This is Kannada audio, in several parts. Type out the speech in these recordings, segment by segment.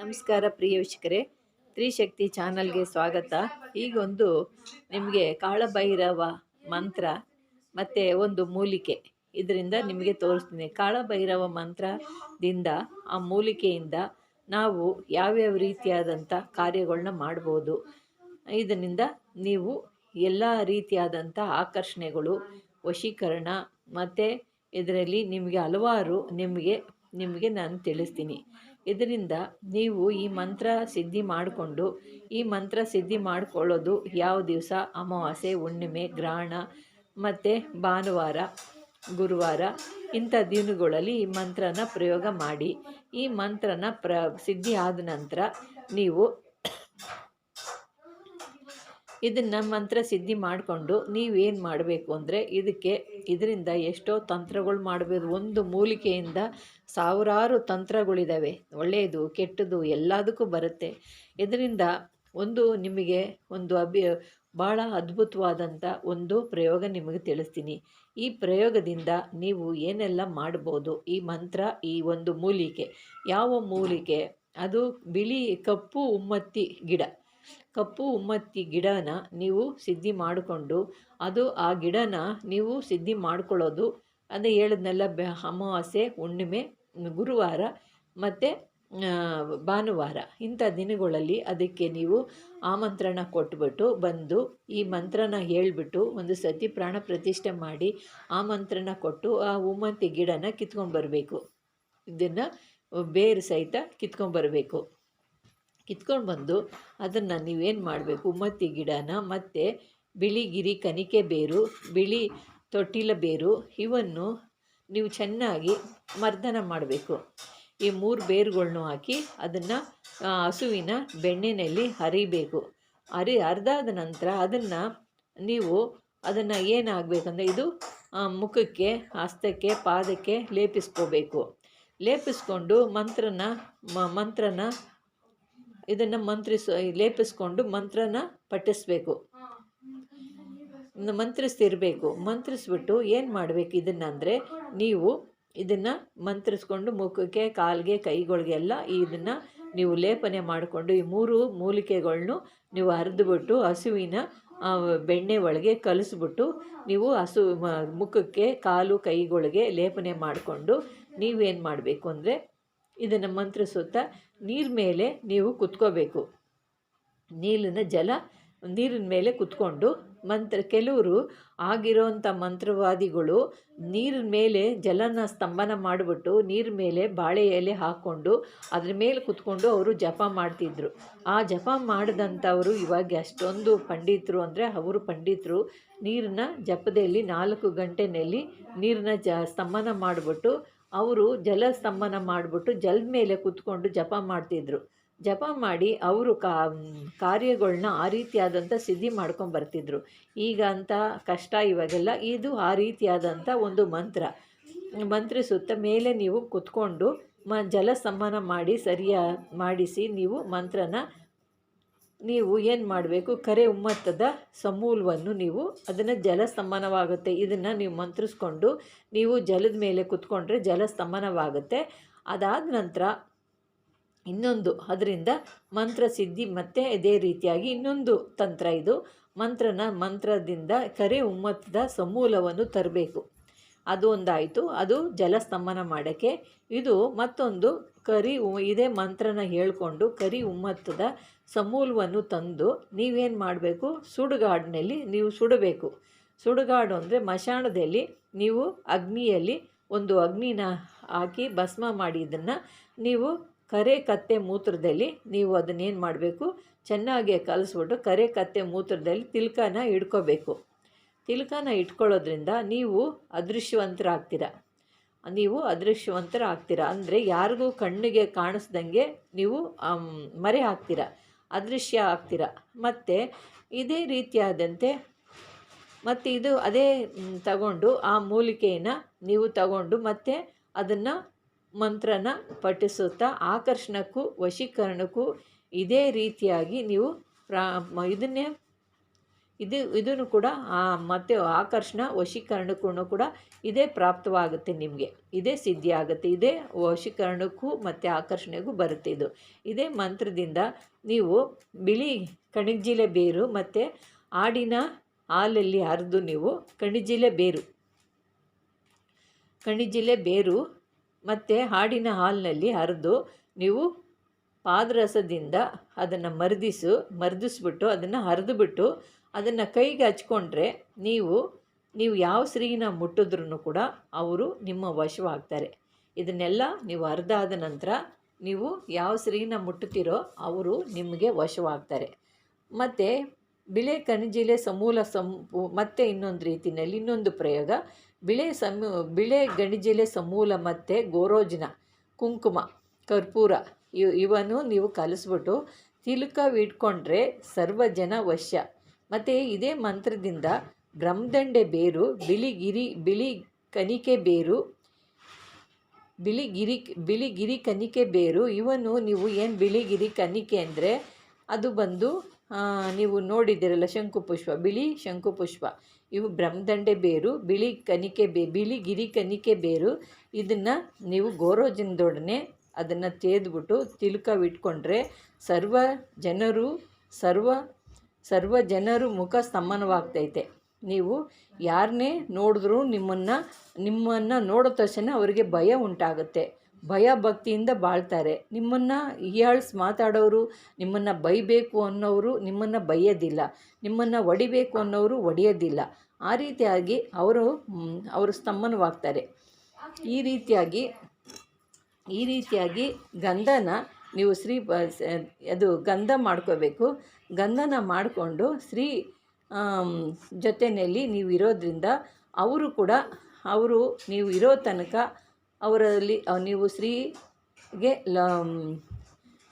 ನಮಸ್ಕಾರ ಪ್ರಿಯ ವೀಕ್ಷಕರೇ. ತ್ರಿಶಕ್ತಿ ಚಾನಲ್ಗೆ ಸ್ವಾಗತ. ಈಗೊಂದು ನಿಮಗೆ ಕಾಳಭೈರವ ಮಂತ್ರ ಮತ್ತು ಒಂದು ಮೂಲಿಕೆ ಇದರಿಂದ ನಿಮಗೆ ತೋರಿಸ್ತೀನಿ. ಕಾಳಭೈರವ ಮಂತ್ರದಿಂದ ಆ ಮೂಲಿಕೆಯಿಂದ ನಾವು ಯಾವ್ಯಾವ ರೀತಿಯಾದಂಥ ಕಾರ್ಯಗಳನ್ನ ಮಾಡ್ಬೋದು. ಇದರಿಂದ ನೀವು ಎಲ್ಲ ರೀತಿಯಾದಂಥ ಆಕರ್ಷಣೆಗಳು, ವಶೀಕರಣ ಮತ್ತು ಇದರಲ್ಲಿ ನಿಮಗೆ ಹಲವಾರು ನಿಮಗೆ ನಿಮಗೆ ನಾನು ತಿಳಿಸ್ತೀನಿ. ಇದರಿಂದ ನೀವು ಈ ಮಂತ್ರ ಸಿದ್ಧಿ ಮಾಡಿಕೊಂಡು, ಈ ಮಂತ್ರ ಸಿದ್ಧಿ ಮಾಡಿಕೊಳ್ಳೋದು ಯಾವ ದಿವಸ? ಅಮಾವಾಸ್ಯೆ, ಹುಣ್ಣಿಮೆ, ಗ್ರಹಣ, ಮತ್ತು ಭಾನುವಾರ, ಗುರುವಾರ, ಇಂಥ ದಿನಗಳಲ್ಲಿ ಈ ಮಂತ್ರನ ಪ್ರಯೋಗ ಮಾಡಿ. ಈ ಮಂತ್ರನ ಪ್ರ, ಸಿದ್ಧಿ ಆದ ನಂತರ ನೀವು ಇದನ್ನು ಮಂತ್ರ ಸಿದ್ಧಿ ಮಾಡಿಕೊಂಡು ನೀವೇನು ಮಾಡಬೇಕು ಅಂದರೆ ಇದಕ್ಕೆ ಇದರಿಂದ ಎಷ್ಟೋ ತಂತ್ರಗಳು ಮಾಡಬೇಕು ಒಂದು ಮೂಲಿಕೆಯಿಂದ ಸಾವಿರಾರು ತಂತ್ರಗಳಿದ್ದಾವೆ ಒಳ್ಳೆಯದು ಕೆಟ್ಟದ್ದು ಎಲ್ಲದಕ್ಕೂ ಬರುತ್ತೆ. ಇದರಿಂದ ಒಂದು ನಿಮಗೆ ಒಂದು ಅಭಿ ಭಾಳ ಅದ್ಭುತವಾದಂಥ ಒಂದು ಪ್ರಯೋಗ ನಿಮಗೆ ತಿಳಿಸ್ತೀನಿ. ಈ ಪ್ರಯೋಗದಿಂದ ನೀವು ಏನೆಲ್ಲ ಮಾಡ್ಬೋದು? ಈ ಮಂತ್ರ, ಈ ಒಂದು ಮೂಲಿಕೆ. ಯಾವ ಮೂಲಿಕೆ? ಅದು ಬಿಳಿ ಕಪ್ಪು ಉಮ್ಮತ್ತಿ ಗಿಡ. ಕಪ್ಪು ಉಮ್ಮತ್ತಿ ಗಿಡನ ನೀವು ಸಿದ್ಧಿ ಮಾಡಿಕೊಂಡು, ಅದು ಆ ಗಿಡನ ನೀವು ಸಿದ್ಧಿ ಮಾಡ್ಕೊಳ್ಳೋದು. ಅಂದರೆ ಹೇಳಿದ್ನೆಲ್ಲ, ಬೆ ಅಮಾವಾಸ್ಯೆ, ಹುಣ್ಣಿಮೆ, ಗುರುವಾರ ಮತ್ತು ಭಾನುವಾರ. ಇಂಥ ದಿನಗಳಲ್ಲಿ ಅದಕ್ಕೆ ನೀವು ಆಮಂತ್ರಣ ಕೊಟ್ಬಿಟ್ಟು ಬಂದು, ಈ ಮಂತ್ರನ ಹೇಳಿಬಿಟ್ಟು ಒಂದು ಸತಿ ಪ್ರಾಣ ಪ್ರತಿಷ್ಠೆ ಮಾಡಿ ಆಮಂತ್ರಣ ಕೊಟ್ಟು ಆ ಉಮ್ಮಂತಿ ಗಿಡನ ಕಿತ್ಕೊಂಡ್ಬರ್ಬೇಕು. ಇದನ್ನು ಬೇರು ಸಹಿತ ಕಿತ್ಕೊಂಡ್ಬರ್ಬೇಕು. ಕಿತ್ಕೊಂಡು ಬಂದು ಅದನ್ನು ನೀವೇನು ಮಾಡಬೇಕು? ಉಮ್ಮತ್ತಿ ಗಿಡನ, ಮತ್ತು ಬಿಳಿಗಿರಿ ಕನಿಕೆ ಬೇರು, ಬಿಳಿ ತೊಟ್ಟಿಲ ಬೇರು ಇವನ್ನು ನೀವು ಚೆನ್ನಾಗಿ ಮರ್ದನ ಮಾಡಬೇಕು. ಈ ಮೂರು ಬೇರುಗಳನ್ನೂ ಹಾಕಿ ಅದನ್ನು ಹಸುವಿನ ಬೆಣ್ಣೆಯಲ್ಲಿ ಹರಿಬೇಕು. ಹರಿ, ಹರಿದಾದ ನಂತರ ಅದನ್ನು ನೀವು ಅದನ್ನು ಏನಾಗಬೇಕಂದ್ರೆ ಇದು ಮುಖಕ್ಕೆ, ಹಸ್ತಕ್ಕೆ, ಪಾದಕ್ಕೆ ಲೇಪಿಸ್ಕೋಬೇಕು. ಲೇಪಿಸ್ಕೊಂಡು ಮಂತ್ರನ ಮಂತ್ರನ ಇದನ್ನು ಮಂತ್ರಿಸ, ಲೇಪಿಸ್ಕೊಂಡು ಮಂತ್ರನ ಪಠಿಸ್ಬೇಕು. ಮಂತ್ರಿಸ್ತಿರಬೇಕು. ಮಂತ್ರಿಸ್ಬಿಟ್ಟು ಏನು ಮಾಡಬೇಕು ಇದನ್ನು ಅಂದರೆ ನೀವು ಇದನ್ನು ಮಂತ್ರಿಸ್ಕೊಂಡು ಮುಖಕ್ಕೆ, ಕಾಲಿಗೆ, ಕೈಗಳಿಗೆಲ್ಲ ಇದನ್ನು ನೀವು ಲೇಪನೆ ಮಾಡಿಕೊಂಡು ಈ ಮೂರು ಮೂಲಿಕೆಗಳನ್ನು ನೀವು ಹರಿದುಬಿಟ್ಟು ಹಸುವಿನ ಬೆಣ್ಣೆ ಒಳಗೆ ಕಲಿಸ್ಬಿಟ್ಟು ನೀವು ಹಸು ಮುಖಕ್ಕೆ, ಕಾಲು, ಕೈಗಳಿಗೆ ಲೇಪನೆ ಮಾಡಿಕೊಂಡು ನೀವೇನು ಮಾಡಬೇಕು ಅಂದರೆ ಇದನ್ನು ಮಂತ್ರಿಸುತ್ತಾ ನೀರು ಮೇಲೆ ನೀವು ಕುತ್ಕೋಬೇಕು. ನೀರಿನ ಜಲ ನೀರಿನ ಮೇಲೆ ಕುತ್ಕೊಂಡು ಮಂತ್ರ, ಕೆಲವರು ಆಗಿರೋಂಥ ಮಂತ್ರವಾದಿಗಳು ನೀರಿನ ಮೇಲೆ ಜಲನ ಸ್ತಂಭನ ಮಾಡಿಬಿಟ್ಟು ನೀರ ಮೇಲೆ ಬಾಳೆ ಎಲೆ ಹಾಕ್ಕೊಂಡು ಅದ್ರ ಮೇಲೆ ಕುತ್ಕೊಂಡು ಅವರು ಜಪ ಮಾಡ್ತಿದ್ರು. ಆ ಜಪ ಮಾಡಿದಂಥವರು ಇವಾಗ ಅಷ್ಟೊಂದು ಪಂಡಿತರು ಅಂದರೆ ಅವರು ಪಂಡಿತರು ನೀರನ್ನ ಜಪದಲ್ಲಿ ನಾಲ್ಕು ಗಂಟೆನಲ್ಲಿ ನೀರನ್ನ ಜ ಸ್ತಂಭನ ಮಾಡಿಬಿಟ್ಟು ಅವರು ಜಲ ಸ್ತಂಭನ ಮಾಡಿಬಿಟ್ಟು ಜಲ ಮೇಲೆ ಕೂತ್ಕೊಂಡು ಜಪ ಮಾಡ್ತಿದ್ರು. ಜಪ ಮಾಡಿ ಅವರು ಕಾ ಕಾರ್ಯಗಳನ್ನ ಆ ರೀತಿಯಾದಂಥ ಸಿದ್ಧಿ ಮಾಡ್ಕೊಂಡು ಬರ್ತಿದ್ರು. ಈಗ ಅಂತ ಕಷ್ಟ ಇವಾಗೆಲ್ಲ, ಇದು ಆ ರೀತಿಯಾದಂಥ ಒಂದು ಮಂತ್ರ. ಮಂತ್ರಿಸುತ್ತ ಮೇಲೆ ನೀವು ಕುತ್ಕೊಂಡು ಮ, ಜಲ ಸ್ತಂಭನ ಮಾಡಿ ಸರಿಯ, ಮಾಡಿಸಿ ನೀವು ಮಂತ್ರನ ನೀವು ಏನು ಮಾಡಬೇಕು? ಕರೆ ಉಮ್ಮತ್ತದ ಸಮೂಲವನ್ನು ನೀವು ಅದನ್ನು ಜಲಸ್ತಂಭನವಾಗುತ್ತೆ ಇದನ್ನು ನೀವು ಮಂತ್ರಿಸ್ಕೊಂಡು ನೀವು ಜಲದ ಮೇಲೆ ಕುತ್ಕೊಂಡ್ರೆ ಜಲಸ್ತಂಭನವಾಗುತ್ತೆ ಅದಾದ ನಂತರ ಇನ್ನೊಂದು, ಅದರಿಂದ ಮಂತ್ರ ಸಿದ್ಧಿ ಮತ್ತು ಇದೇ ರೀತಿಯಾಗಿ ಇನ್ನೊಂದು ತಂತ್ರ ಇದು. ಮಂತ್ರನ ಮಂತ್ರದಿಂದ ಕರೆ ಉಮ್ಮತ್ತದ ಸಮೂಲವನ್ನು ತರಬೇಕು. ಅದು ಒಂದಾಯಿತು. ಅದು ಜಲಸ್ತಂಭನ ಮಾಡೋಕ್ಕೆ. ಇದು ಮತ್ತೊಂದು ಕರಿ ಇದೇ ಮಂತ್ರನ ಹೇಳಿಕೊಂಡು ಕರಿ ಉಮ್ಮತ್ತದ ಸಮೂಲವನ್ನು ತಂದು ನೀವೇನು ಮಾಡಬೇಕು? ಸುಡುಗಾಡಿನಲ್ಲಿ ನೀವು ಸುಡಬೇಕು. ಸುಡುಗಾಡು ಅಂದರೆ ಮಶಾಣದಲ್ಲಿ ನೀವು ಅಗ್ನಿಯಲ್ಲಿ ಒಂದು ಅಗ್ನಿನ ಹಾಕಿ ಭಸ್ಮ ಮಾಡಿ ಇದನ್ನು ನೀವು ಕರೆ ಕತ್ತೆ ಮೂತ್ರದಲ್ಲಿ ನೀವು ಅದನ್ನೇನು ಮಾಡಬೇಕು? ಚೆನ್ನಾಗಿ ಕಲಿಸ್ಬಿಟ್ಟು ಕರೆ ಕತ್ತೆ ಮೂತ್ರದಲ್ಲಿ ತಿಲ್ಕನ ಇಟ್ಕೋಬೇಕು. ತಿಲ್ಕನ ಇಟ್ಕೊಳ್ಳೋದ್ರಿಂದ ನೀವು ಅದೃಶ್ಯವಂತರಾಗ್ತೀರ. ನೀವು ಅದೃಶ್ಯವಂತರ ಆಗ್ತೀರ ಅಂದರೆ ಯಾರಿಗೂ ಕಣ್ಣಿಗೆ ಕಾಣಿಸ್ದಂಗೆ ನೀವು ಮರೆ ಹಾಕ್ತೀರ? ಅದೃಶ್ಯ ಆಗ್ತೀರ? ಮತ್ತು ಇದೇ ರೀತಿಯಾದಂತೆ, ಮತ್ತು ಇದು ಅದೇ ತಗೊಂಡು ಆ ಮೂಲಿಕೆಯನ್ನು ನೀವು ತಗೊಂಡು ಮತ್ತೆ ಅದನ್ನು ಮಂತ್ರನ ಪಠಿಸುತ್ತಾ ಆಕರ್ಷಣಕ್ಕೂ, ವಶೀಕರಣಕ್ಕೂ ಇದೇ ರೀತಿಯಾಗಿ ನೀವು ಪ್ರಾ ಇದನ್ನೇ ಇದು, ಇದನ್ನು ಕೂಡ ಮತ್ತು ಆಕರ್ಷಣ, ವಶೀಕರಣಕ್ಕೂ ಕೂಡ ಇದೇ ಪ್ರಾಪ್ತವಾಗುತ್ತೆ ನಿಮಗೆ. ಇದೇ ಸಿದ್ಧಿ ಆಗುತ್ತೆ. ಇದೇ ವಶೀಕರಣಕ್ಕೂ ಮತ್ತು ಆಕರ್ಷಣೆಗೂ ಬರುತ್ತೆ ಇದು. ಇದೇ ಮಂತ್ರದಿಂದ ನೀವು ಬಿಳಿ ಕಣಿಜಿಲೆ ಬೇರು ಮತ್ತು ಆಡಿನ ಹಾಲಲ್ಲಿ ಹರಿದು ನೀವು ಕಣಿಜಿಲೆ ಬೇರು. ಕಣಿಜಿಲೆ ಬೇರು ಮತ್ತು ಹಾಡಿನ ಹಾಲಿನಲ್ಲಿ ಹರಿದು ನೀವು ಪಾದರಸದಿಂದ ಅದನ್ನು ಮರ್ದಿಸು, ಮರ್ದಿಸ್ಬಿಟ್ಟು ಅದನ್ನು ಹರಿದುಬಿಟ್ಟು ಅದನ್ನು ಕೈಗೆ ಹಚ್ಕೊಂಡ್ರೆ ನೀವು ನೀವು ಯಾವ ಸ್ತ್ರೀನ ಮುಟ್ಟಿದ್ರೂ ಕೂಡ ಅವರು ನಿಮ್ಮ ವಶವಾಗ್ತಾರೆ. ಇದನ್ನೆಲ್ಲ ನೀವು ಅರ್ಧಾದ ನಂತರ ನೀವು ಯಾವ ಸ್ತ್ರೀನ ಮುಟ್ಟುತ್ತೀರೋ ಅವರು ನಿಮಗೆ ವಶವಾಗ್ತಾರೆ. ಮತ್ತು ಬಿಳೆ ಕಣಜಿಲೆ ಸಮೂಲ ಸಂ ಮತ್ತೆ ಇನ್ನೊಂದು ರೀತಿಯಲ್ಲಿ ಇನ್ನೊಂದು ಪ್ರಯೋಗ. ಬಿಳೆ ಸಮ, ಬಿಳೆ ಗಣಿಜಿಲೆ ಸಮೂಲ ಮತ್ತು ಗೋರೋಜಿನ, ಕುಂಕುಮ, ಕರ್ಪೂರ. ಇವ್ ಇವನ್ನು ನೀವು ಕಲಿಸ್ಬಿಟ್ಟು ತಿಲುಕವಿಟ್ಕೊಂಡ್ರೆ ಸರ್ವ ಜನ ವಶ್ಯ. ಮತ್ತು ಇದೇ ಮಂತ್ರದಿಂದ ಬ್ರಹ್ಮದಂಡೆ ಬೇರು ಬಿಳಿಗಿರಿ ಬಿಳಿ ಕನಿಕೆ ಬೇರು ಬಿಳಿಗಿರಿ ಬಿಳಿಗಿರಿ ಕನಿಕೆ ಬೇರು ಇವನ್ನು ನೀವು ಏನು ಬಿಳಿಗಿರಿ ಕನಿಕೆ ಅಂದರೆ ಅದು ಬಂದು ನೀವು ನೋಡಿದ್ದೀರಲ್ಲ ಶಂಕುಪುಷ್ಪ ಬಿಳಿ ಶಂಕುಪುಷ್ಪ ಇವು ಬ್ರಹ್ಮದಂಡೆ ಬೇರು, ಬಿಳಿ ಕನಿಕೆ ಬೇ ಬಿಳಿಗಿರಿ ಕನಿಕೆ ಬೇರು. ಇದನ್ನು ನೀವು ಗೋರೋಜಿನದೊಡನೆ ಅದನ್ನು ತೇದ್ಬಿಟ್ಟು ತಿಳ್ಕವಿಟ್ಕೊಂಡ್ರೆ ಸರ್ವ ಜನರು, ಸರ್ವ ಸರ್ವ ಜನರು ಮುಖ ಸ್ತಮನವಾಗ್ತೈತೆ ನೀವು ಯಾರನ್ನೇ ನೋಡಿದ್ರೂ ನಿಮ್ಮನ್ನು ನಿಮ್ಮನ್ನು ನೋಡೋ ತಕ್ಷಣ ಅವರಿಗೆ ಭಯ ಉಂಟಾಗುತ್ತೆ. ಭಯ ಭಕ್ತಿಯಿಂದ ಬಾಳ್ತಾರೆ. ನಿಮ್ಮನ್ನು ಹೀಯಾಳ್ಸಿ ಮಾತಾಡೋರು, ನಿಮ್ಮನ್ನು ಬೈಬೇಕು ಅನ್ನೋರು ನಿಮ್ಮನ್ನು ಬೈಯೋದಿಲ್ಲ. ನಿಮ್ಮನ್ನು ಒಡಿಬೇಕು ಅನ್ನೋರು ಒಡೆಯೋದಿಲ್ಲ. ಆ ರೀತಿಯಾಗಿ ಅವರು ಅವರು ಸ್ತಂಭನವಾಗ್ತಾರೆ ಈ ರೀತಿಯಾಗಿ ಈ ರೀತಿಯಾಗಿ ಗಂಧನ ನೀವು ಶ್ರೀ ಅದು ಗಂಧ ಮಾಡ್ಕೋಬೇಕು. ಗಂಧನ ಮಾಡಿಕೊಂಡು ಶ್ರೀ ಜೊತೆಯಲ್ಲಿ ನೀವು ಇರೋದ್ರಿಂದ ಅವರು ಕೂಡ, ಅವರು ನೀವು ಇರೋ ತನಕ ಅವರಲ್ಲಿ ನೀವು ಶ್ರೀಗೆ ಲ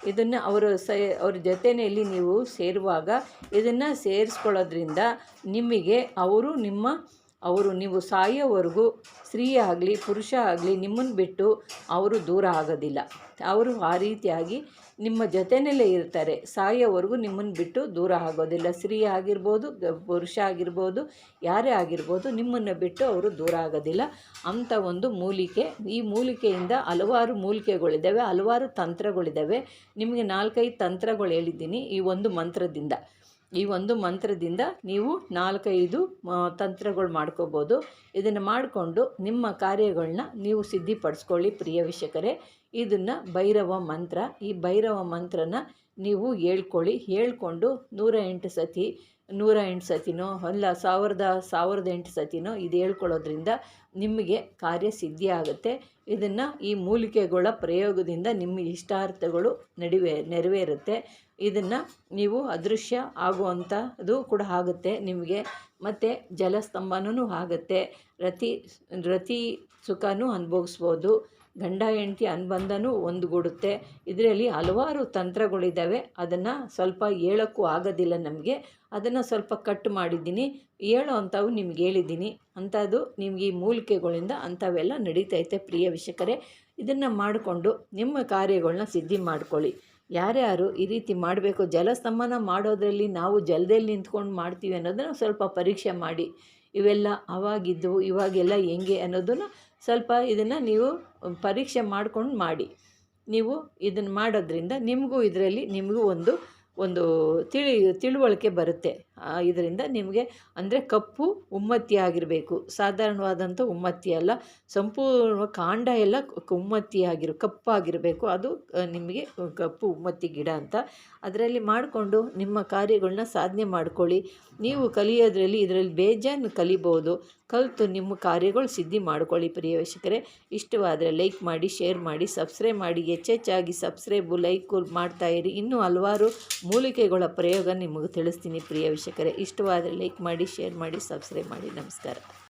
ಇದನ್ನು ಅವರ ಸ, ಅವ್ರ ಜೊತೆಯಲ್ಲಿ ನೀವು ಸೇರುವಾಗ ಇದನ್ನು ಸೇರಿಸ್ಕೊಳ್ಳೋದ್ರಿಂದ ನಿಮಗೆ ಅವರು ನಿಮ್ಮ ಅವರು ನೀವು ಸಾಯೋವರೆಗೂ ಸ್ತ್ರೀ ಆಗಲಿ ಪುರುಷ ಆಗಲಿ ನಿಮ್ಮನ್ನು ಬಿಟ್ಟು ಅವರು ದೂರ ಆಗೋದಿಲ್ಲ. ಅವರು ಆ ರೀತಿಯಾಗಿ ನಿಮ್ಮ ಜೊತೆಯಲ್ಲೇ ಇರ್ತಾರೆ. ಸಾಯೋವರೆಗೂ ನಿಮ್ಮನ್ನು ಬಿಟ್ಟು ದೂರ ಆಗೋದಿಲ್ಲ. ಸ್ತ್ರೀ ಆಗಿರ್ಬೋದು, ಪುರುಷ ಆಗಿರ್ಬೋದು, ಯಾರೇ ಆಗಿರ್ಬೋದು ನಿಮ್ಮನ್ನು ಬಿಟ್ಟು ಅವರು ದೂರ ಆಗೋದಿಲ್ಲ. ಅಂಥ ಒಂದು ಮೂಲಿಕೆ. ಈ ಮೂಲಿಕೆಯಿಂದ ಹಲವಾರು ಮೂಲಿಕೆಗಳಿದ್ದಾವೆ, ಹಲವಾರು ತಂತ್ರಗಳಿದ್ದಾವೆ. ನಿಮಗೆ ನಾಲ್ಕೈದು ತಂತ್ರಗಳು ಹೇಳಿದ್ದೀನಿ ಈ ಒಂದು ಮಂತ್ರದಿಂದ. ಈ ಒಂದು ಮಂತ್ರದಿಂದ ನೀವು ನಾಲ್ಕೈದು ತಂತ್ರಗಳು ಮಾಡ್ಕೋಬೋದು. ಇದನ್ನು ಮಾಡಿಕೊಂಡು ನಿಮ್ಮ ಕಾರ್ಯಗಳನ್ನ ನೀವು ಸಿದ್ಧಿಪಡಿಸ್ಕೊಳ್ಳಿ ಪ್ರಿಯ ವೀಕ್ಷಕರೇ. ಇದನ್ನು ಭೈರವ ಮಂತ್ರ. ಈ ಭೈರವ ಮಂತ್ರನ ನೀವು ಹೇಳ್ಕೊಳ್ಳಿ. ಹೇಳ್ಕೊಂಡು ನೂರ ಎಂಟು ಸತಿ ನೂರ ಎಂಟು ಸತಿನೋ, ಅಲ್ಲ ಸಾವಿರದ ಸಾವಿರದ ಎಂಟು ಸತಿನೋ ಇದು ಹೇಳ್ಕೊಳ್ಳೋದ್ರಿಂದ ನಿಮಗೆ ಕಾರ್ಯ ಸಿದ್ಧಿ ಆಗುತ್ತೆ ಇದನ್ನು ಈ ಮೂಲಿಕೆಗಳ ಪ್ರಯೋಗದಿಂದ ನಿಮ್ಮ ಇಷ್ಟಾರ್ಥಗಳು ನಡುವೆ ನೆರವೇರುತ್ತೆ. ಇದನ್ನು ನೀವು ಅದೃಶ್ಯ ಆಗುವಂಥದ್ದು ಕೂಡ ಆಗುತ್ತೆ ನಿಮಗೆ. ಮತ್ತು ಜಲಸ್ತಂಭನೂ ಆಗುತ್ತೆ. ರತಿ ರತಿ ಸುಖನೂ ಅನುಭವಿಸ್ಬೋದು. ಗಂಡ, ಹೆಂಡ್ತಿ ಅನುಬಂಧನೂ ಒಂದುಗೂಡುತ್ತೆ. ಇದರಲ್ಲಿ ಹಲವಾರು ತಂತ್ರಗಳಿದ್ದಾವೆ ಅದನ್ನು ಸ್ವಲ್ಪ ಹೇಳೋಕ್ಕೂ ಆಗೋದಿಲ್ಲ ನಮಗೆ. ಅದನ್ನು ಸ್ವಲ್ಪ ಕಟ್ ಮಾಡಿದ್ದೀನಿ. ಹೇಳೋ ಅಂಥವು ನಿಮ್ಗೆ ಹೇಳಿದ್ದೀನಿ. ಅಂಥದ್ದು ನಿಮ್ಗೆ ಈ ಮೂಲಿಕೆಗಳಿಂದ ಅಂಥವೆಲ್ಲ ನಡೀತೈತೆ ಪ್ರಿಯ ವಿಷಕರೇ ಇದನ್ನು ಮಾಡಿಕೊಂಡು ನಿಮ್ಮ ಕಾರ್ಯಗಳನ್ನ ಸಿದ್ಧಿ ಮಾಡ್ಕೊಳ್ಳಿ. ಯಾರ್ಯಾರು ಈ ರೀತಿ ಮಾಡಬೇಕು, ಜಲಸ್ತಂಭನ ಮಾಡೋದರಲ್ಲಿ ನಾವು ಜಲದಲ್ಲಿ ನಿಂತ್ಕೊಂಡು ಮಾಡ್ತೀವಿ ಅನ್ನೋದನ್ನು ಸ್ವಲ್ಪ ಪರೀಕ್ಷೆ ಮಾಡಿ. ಇವೆಲ್ಲ ಅವಾಗಿದ್ದವು, ಇವಾಗೆಲ್ಲ ಹೆಂಗೆ ಅನ್ನೋದನ್ನು ಸ್ವಲ್ಪ ಇದನ್ನು ನೀವು ಪರೀಕ್ಷೆ ಮಾಡ್ಕೊಂಡು ಮಾಡಿ. ನೀವು ಇದನ್ನು ಮಾಡೋದ್ರಿಂದ ನಿಮಗೂ ಇದರಲ್ಲಿ ನಿಮಗೂ ಒಂದು ಒಂದು ತಿಳಿ, ತಿಳುವಳಿಕೆ ಬರುತ್ತೆ. ಇದರಿಂದ ನಿಮಗೆ ಅಂದರೆ ಕಪ್ಪು ಉಮ್ಮತ್ತಿ ಆಗಿರಬೇಕು. ಸಾಧಾರಣವಾದಂಥ ಉಮ್ಮತ್ತಿ ಅಲ್ಲ. ಸಂಪೂರ್ಣ ಕಾಂಡ ಎಲ್ಲ ಉಮ್ಮತ್ತಿ ಆಗಿರು ಕಪ್ಪಾಗಿರಬೇಕು ಅದು ನಿಮಗೆ ಕಪ್ಪು ಉಮ್ಮತ್ತಿ ಗಿಡ ಅಂತ. ಅದರಲ್ಲಿ ಮಾಡಿಕೊಂಡು ನಿಮ್ಮ ಕಾರ್ಯಗಳನ್ನ ಸಾಧನೆ ಮಾಡ್ಕೊಳ್ಳಿ. ನೀವು ಕಲಿಯೋದ್ರಲ್ಲಿ ಇದರಲ್ಲಿ ಬೇಜಾನು ಕಲಿಬೋದು. ಕಲಿತು ನಿಮ್ಮ ಕಾರ್ಯಗಳು ಸಿದ್ಧಿ ಮಾಡ್ಕೊಳ್ಳಿ ಪ್ರಿಯ ವೀಕ್ಷಕರೇ. ಇಷ್ಟವಾದರೆ ಲೈಕ್ ಮಾಡಿ, ಶೇರ್ ಮಾಡಿ, ಸಬ್ಸ್ಕ್ರೈಬ್ ಮಾಡಿ ಹೆಚ್ಚೆಚ್ಚಾಗಿ ಸಬ್ಸ್ಕ್ರೈಬು, ಲೈಕು ಮಾಡ್ತಾಯಿರಿ ಇನ್ನೂ ಹಲವಾರು ಮೂಲಿಕೆಗಳ ಪ್ರಯೋಗ ನಿಮಗೆ ತಿಳಿಸ್ತೀನಿ ಪ್ರಿಯ ವೀಕ್ಷಕರೇ ಇಷ್ಟವಾದರೆ ಲೈಕ್ ಮಾಡಿ ಶೇರ್ ಮಾಡಿ ಸಬ್ಸ್ಕ್ರೈಬ್ ಮಾಡಿ. ನಮಸ್ಕಾರ.